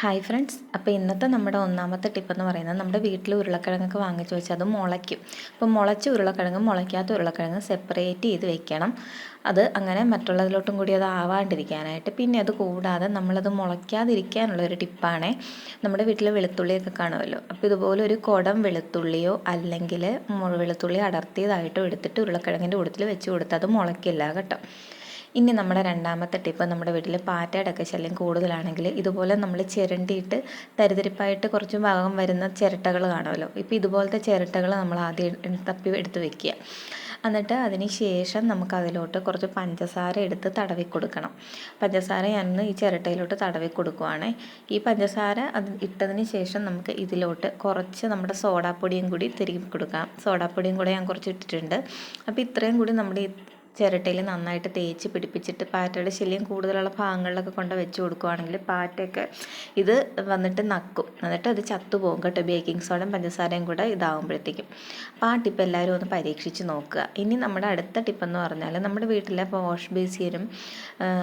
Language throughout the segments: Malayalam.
ഹായ് ഫ്രണ്ട്സ് അപ്പോൾ ഇന്നത്തെ നമ്മുടെ ഒന്നാമത്തെ ടിപ്പ് എന്ന് പറയുന്നത് നമ്മുടെ വീട്ടിൽ ഉരുളക്കിഴങ്ങൊക്കെ വാങ്ങിച്ചു വെച്ചാൽ അത് മുളയ്ക്കും. അപ്പോൾ മുളച്ച ഉരുളക്കിഴങ്ങ് മുളയ്ക്കാത്ത ഉരുളക്കിഴങ്ങ് സെപ്പറേറ്റ് ചെയ്ത് വെക്കണം. അത് അങ്ങനെ മറ്റുള്ളതിലോട്ടും കൂടി അത് ആവാണ്ടിരിക്കാനായിട്ട്. പിന്നെ അത് കൂടാതെ നമ്മളത് മുളയ്ക്കാതിരിക്കാനുള്ള ഒരു ടിപ്പാണേ നമ്മുടെ വീട്ടിൽ വെളുത്തുള്ളിയൊക്കെ കാണുമല്ലോ. അപ്പോൾ ഇതുപോലെ ഒരു കുടം വെളുത്തുള്ളിയോ അല്ലെങ്കിൽ വെളുത്തുള്ളി അടർത്തിയതായിട്ടോ എടുത്തിട്ട് ഉരുളക്കിഴങ്ങിന്റെ കൂട്ടത്തിൽ വെച്ച് കൊടുത്താൽ അത് മുളയ്ക്കില്ല കേട്ടോ. ഇനി നമ്മുടെ രണ്ടാമത്തെ ടിപ്പ് നമ്മുടെ വീട്ടിൽ പാറ്റയുടെയൊക്കെ ശല്യം കൂടുതലാണെങ്കിൽ ഇതുപോലെ നമ്മൾ ചിരണ്ടിയിട്ട് തരിതരിപ്പായിട്ട് കുറച്ച് ഭാഗം വരുന്ന ചിരട്ടകൾ കാണുമല്ലോ. ഇപ്പോൾ ഇതുപോലത്തെ ചിരട്ടകൾ നമ്മൾ ആദ്യം തപ്പി എടുത്ത് വെക്കുക. എന്നിട്ട് അതിന് ശേഷം നമുക്ക് അതിലോട്ട് കുറച്ച് പഞ്ചസാര എടുത്ത് തടവി കൊടുക്കണം. പഞ്ചസാര ഞാൻ ഈ ചിരട്ടയിലോട്ട് തടവി കൊടുക്കുവാണേ. ഈ പഞ്ചസാര അത് ഇട്ടതിന് ശേഷം നമുക്ക് ഇതിലോട്ട് കുറച്ച് നമ്മുടെ സോഡാപ്പൊടിയും കൂടി തിരികെ കൊടുക്കാം. സോഡാപ്പൊടിയും കൂടെ ഞാൻ കുറച്ച് ഇട്ടിട്ടുണ്ട്. അപ്പോൾ ഇത്രയും കൂടി നമ്മുടെ ചിരട്ടയിൽ നന്നായിട്ട് തേച്ച് പിടിപ്പിച്ചിട്ട് പാറ്റയുടെ ശല്യം കൂടുതലുള്ള ഭാഗങ്ങളിലൊക്കെ കൊണ്ട് വെച്ച് കൊടുക്കുവാണെങ്കിൽ പാറ്റയൊക്കെ ഇത് വന്നിട്ട് നക്കും. എന്നിട്ട് അത് ചത്തുപോകും കേട്ടോ. ബേക്കിംഗ് സോഡയും പഞ്ചസാരയും കൂടെ ഇതാകുമ്പോഴത്തേക്കും അപ്പോൾ ആ ടിപ്പ് എല്ലാവരും ഒന്ന് പരീക്ഷിച്ച് നോക്കുക. ഇനി നമ്മുടെ അടുത്ത ടിപ്പെന്ന് പറഞ്ഞാൽ നമ്മുടെ വീട്ടിലെ വാഷ് ബേസിയനും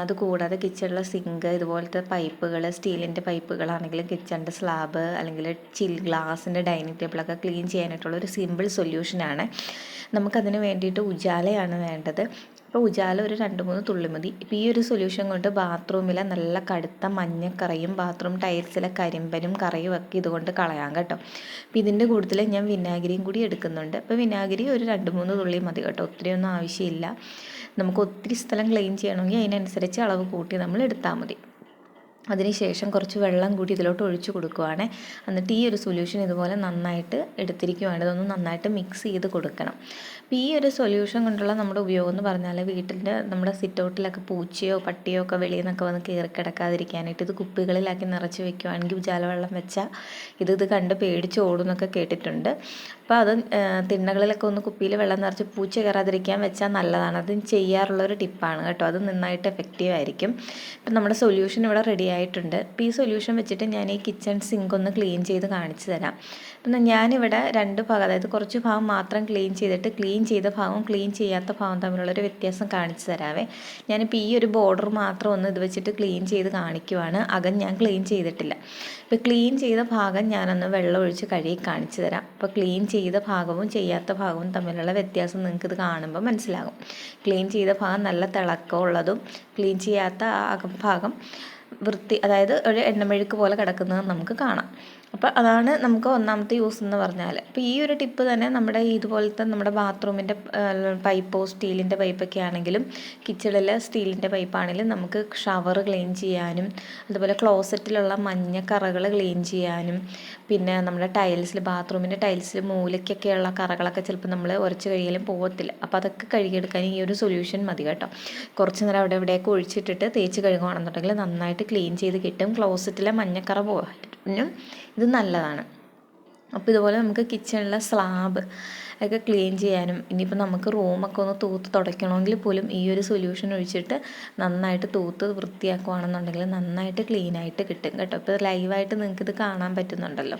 അത് കൂടാതെ കിച്ചണിലെ സിങ്ക് ഇതുപോലത്തെ പൈപ്പുകൾ സ്റ്റീലിന്റെ പൈപ്പുകളാണെങ്കിലും കിച്ചണിന്റെ സ്ലാബ് അല്ലെങ്കിൽ ചിൽ ഗ്ലാസിന്റെ ഡൈനിങ് ടേബിളൊക്കെ ക്ലീൻ ചെയ്യാനായിട്ടുള്ള ഒരു സിമ്പിൾ സൊല്യൂഷനാണ്. നമുക്കതിന് വേണ്ടിയിട്ട് ഉജാലയാണ് വേണ്ടത്. അപ്പോൾ ഉജാല ഒരു രണ്ട് മൂന്ന് തുള്ളി മതി. ഇപ്പോൾ ഈ ഒരു സൊല്യൂഷൻ കൊണ്ട് ബാത്റൂമിലെ നല്ല കടുത്ത മഞ്ഞക്കറയും ബാത്റൂം ടൈൽസിലെ കരിമ്പനും കറയും ഒക്കെ ഇതുകൊണ്ട് കളയാം കേട്ടോ. അപ്പോൾ ഇതിന്റെ കൂടുതൽ ഞാൻ വിനാഗിരിയും കൂടി എടുക്കുന്നുണ്ട്. അപ്പോൾ വിനാഗിരി ഒരു രണ്ട് മൂന്ന് തുള്ളി മതി കേട്ടോ. ഒത്തിരിയൊന്നും ആവശ്യമില്ല. നമുക്ക് ഒത്തിരി സ്ഥലം ക്ലീൻ ചെയ്യണമെങ്കിൽ അതിനനുസരിച്ച് അളവ് കൂട്ടി നമ്മൾ എടുത്താൽ മതി. അതിനുശേഷം കുറച്ച് വെള്ളം കൂടി ഇതിലോട്ട് ഒഴിച്ചു കൊടുക്കുവാണ്. എന്നിട്ട് ഈ ഒരു സൊല്യൂഷൻ ഇതുപോലെ നന്നായിട്ട് എടുത്തിരിക്കുവാണ്. ഇതൊന്ന് നന്നായിട്ട് മിക്സ് ചെയ്ത് കൊടുക്കണം. അപ്പോൾ ഈ ഒരു സൊല്യൂഷൻ കൊണ്ടുള്ള നമ്മുടെ ഉപയോഗം എന്ന് പറഞ്ഞാൽ വീട്ടിന്റെ നമ്മുടെ സിറ്റൗട്ടിലൊക്കെ പൂച്ചയോ പട്ടിയോ ഒക്കെ വെളിയിൽ നിന്നൊക്കെ വന്ന് കയറി കിടക്കാതിരിക്കാനായിട്ട് ഇത് കുപ്പികളിലാക്കി നിറച്ച് വെക്കുവാണെങ്കിൽ ജലവെള്ളം വെച്ചാൽ ഇത് ഇത് കണ്ട് പേടിച്ച് ഓടുന്നൊക്കെ കേട്ടിട്ടുണ്ട്. അപ്പോൾ അത് തിണ്ണകളിലൊക്കെ ഒന്ന് കുപ്പിയിൽ വെള്ളം നിറച്ച് പൂച്ച കയറാതിരിക്കാൻ വെച്ചാൽ നല്ലതാണ്. അത് ചെയ്യാറുള്ള ഒരു ടിപ്പാണ് കേട്ടോ. അത് നന്നായിട്ട് എഫക്റ്റീവ് ആയിരിക്കും. ഇപ്പം നമ്മുടെ സൊല്യൂഷൻ ഇവിടെ റെഡി ആയിട്ടുണ്ട്. പി സൊല്യൂഷൻ വെച്ചിട്ട് ഞാൻ ഈ കിച്ചൺ സിങ്ക് ഒന്ന് ക്ലീൻ ചെയ്ത് കാണിച്ചു തരാം. അപ്പം ഞാനിവിടെ രണ്ട് ഭാഗം അതായത് കുറച്ച് ഭാഗം മാത്രം ക്ലീൻ ചെയ്തിട്ട് ക്ലീൻ ചെയ്ത ഭാഗവും ക്ലീൻ ചെയ്യാത്ത ഭാഗവും തമ്മിലുള്ളൊരു വ്യത്യാസം കാണിച്ചു തരാവേ. ഞാനിപ്പോൾ ഈ ഒരു ബോർഡർ മാത്രം ഒന്ന് ഇത് വെച്ചിട്ട് ക്ലീൻ ചെയ്ത് കാണിക്കുവാണ്. അകം ഞാൻ ക്ലീൻ ചെയ്തിട്ടില്ല. ഇപ്പോൾ ക്ലീൻ ചെയ്ത ഭാഗം ഞാനൊന്ന് വെള്ളം ഒഴിച്ച് കഴുകി കാണിച്ചു തരാം. അപ്പോൾ ക്ലീൻ ചെയ്ത ഭാഗവും ചെയ്യാത്ത ഭാഗവും തമ്മിലുള്ള വ്യത്യാസം നിങ്ങൾക്ക് ഇത് കാണുമ്പോൾ മനസ്സിലാകും. ക്ലീൻ ചെയ്ത ഭാഗം നല്ല തിളക്കമുള്ളതും ക്ലീൻ ചെയ്യാത്ത ഭാഗം വൃത്തി അതായത് ഒരു എണ്ണമെഴുക്ക് പോലെ കിടക്കുന്നത് നമുക്ക് കാണാം. അപ്പോൾ അതാണ് നമുക്ക് ഒന്നാമത്തെ യൂസ് എന്ന് പറഞ്ഞാൽ അപ്പോൾ ഈ ഒരു ടിപ്പ് തന്നെ നമ്മുടെ ഇതുപോലത്തെ നമ്മുടെ ബാത്റൂമിന്റെ പൈപ്പോ സ്റ്റീലിന്റെ പൈപ്പൊക്കെ ആണെങ്കിലും കിച്ചണിലെ സ്റ്റീലിന്റെ പൈപ്പാണെങ്കിലും നമുക്ക് ഷവർ ക്ലീൻ ചെയ്യാനും അതുപോലെ ക്ലോസറ്റിലുള്ള മഞ്ഞ കറകൾ ക്ലീൻ ചെയ്യാനും പിന്നെ നമ്മുടെ ടൈൽസിൽ ബാത്റൂമിന്റെ ടൈൽസിൽ മൂലയ്ക്കൊക്കെയുള്ള കറകളൊക്കെ ചിലപ്പോൾ നമ്മൾ ഉരച്ച് കഴിയാലും പോകത്തില്ല അപ്പോൾ അതൊക്കെ കഴുകിയെടുക്കാൻ ഈ ഒരു സൊല്യൂഷൻ മതി കേട്ടോ. കുറച്ച് നേരം അവിടെ ഇവിടെയൊക്കെ ഒഴിച്ചിട്ടിട്ട് തേച്ച് കഴുകുകയാണെന്നുണ്ടെങ്കിൽ നന്നായിട്ട് ക്ലീൻ ചെയ്ത് കിട്ടും. ക്ലോസറ്റിലെ മഞ്ഞക്കറ പോകാനും ഇത് നല്ലതാണ്. അപ്പോൾ ഇതുപോലെ നമുക്ക് കിച്ചണിലെ സ്ലാബ് ഒക്കെ ക്ലീൻ ചെയ്യാനും ഇനിയിപ്പോൾ നമുക്ക് റൂമൊക്കെ ഒന്ന് തൂത്ത് തുടയ്ക്കണമെങ്കിൽ പോലും ഈ ഒരു സൊല്യൂഷൻ ഒഴിച്ചിട്ട് നന്നായിട്ട് തൂത്ത് വൃത്തിയാക്കുകയാണെന്നുണ്ടെങ്കിൽ നന്നായിട്ട് ക്ലീനായിട്ട് കിട്ടും കേട്ടോ. ഇപ്പോൾ ലൈവായിട്ട് നിങ്ങൾക്കിത് കാണാൻ പറ്റുന്നുണ്ടല്ലോ.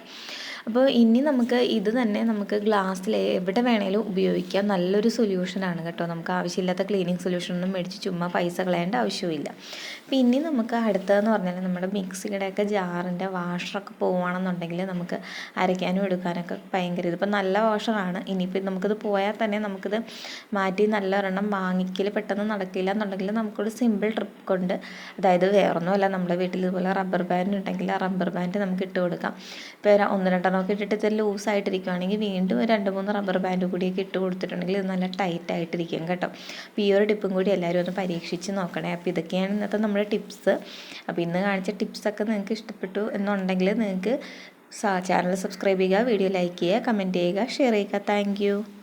അപ്പോൾ ഇനി നമുക്ക് ഇത് തന്നെ നമുക്ക് ഗ്ലാസ്സിൽ എവിടെ വേണേലും ഉപയോഗിക്കാം. നല്ലൊരു സൊല്യൂഷനാണ് കേട്ടോ. നമുക്ക് ആവശ്യമില്ലാത്ത ക്ലീനിങ് സൊല്യൂഷനൊന്നും മേടിച്ച് ചുമ്മാ പൈസ കളയേണ്ട ആവശ്യമില്ല ഇനി നമുക്ക് അടുത്തതെന്ന് പറഞ്ഞാൽ നമ്മുടെ മിക്സിയുടെയൊക്കെ ജാറിന്റെ വാഷറൊക്കെ പോവുകയാണെന്നുണ്ടെങ്കിൽ നമുക്ക് അരയ്ക്കാനും എടുക്കാനൊക്കെ ഭയങ്കര ഇതിപ്പോൾ നല്ല വാഷറാണ് ഇനിയിപ്പോൾ നമുക്കിത് പോയാൽ തന്നെ നമുക്കിത് മാറ്റി നല്ല ഒരെണ്ണം വാങ്ങിക്കൽ പെട്ടെന്ന് നടക്കില്ല എന്നുണ്ടെങ്കിൽ നമുക്കൊരു സിമ്പിൾ ട്രിപ്പ് കൊണ്ട് അതായത് വേറൊന്നുമല്ല നമ്മുടെ വീട്ടിൽ ഇതുപോലെ റബ്ബർ ബാൻഡ് ഉണ്ടെങ്കിൽ ആ റബ്ബർ ബാൻഡ് നമുക്ക് ഇട്ട് കൊടുക്കാം. ഇപ്പോൾ ഒന്ന് രണ്ടെണ്ണം ഒക്കെ ഇട്ടിട്ട് ഇത് ലൂസായിട്ടിരിക്കുകയാണെങ്കിൽ വീണ്ടും ഒരു രണ്ട് മൂന്ന് റബ്ബർ ബാൻഡ് കൂടിയൊക്കെ ഇട്ട് കൊടുത്തിട്ടുണ്ടെങ്കിൽ ഇത് നല്ല ടൈറ്റ് ആയിട്ടിരിക്കും കേട്ടോ. അപ്പോൾ ഈ ഒരു ടിപ്പും കൂടി എല്ലാവരും ഒന്ന് പരീക്ഷിച്ച് നോക്കണേ. അപ്പോൾ ഇതൊക്കെയാണ് ഇന്നത്തെ നമ്മുടെ ടിപ്സ് അപ്പോൾ ഇന്ന് കാണിച്ച ടിപ്സൊക്കെ നിങ്ങൾക്ക് ഇഷ്ടപ്പെട്ടു എന്നുണ്ടെങ്കിൽ നിങ്ങൾക്ക് ചാനൽ സബ്സ്ക്രൈബ് ചെയ്യുക വീഡിയോ ലൈക്ക് ചെയ്യുക കമന്റ് ചെയ്യുക ഷെയർ ചെയ്യുക. താങ്ക്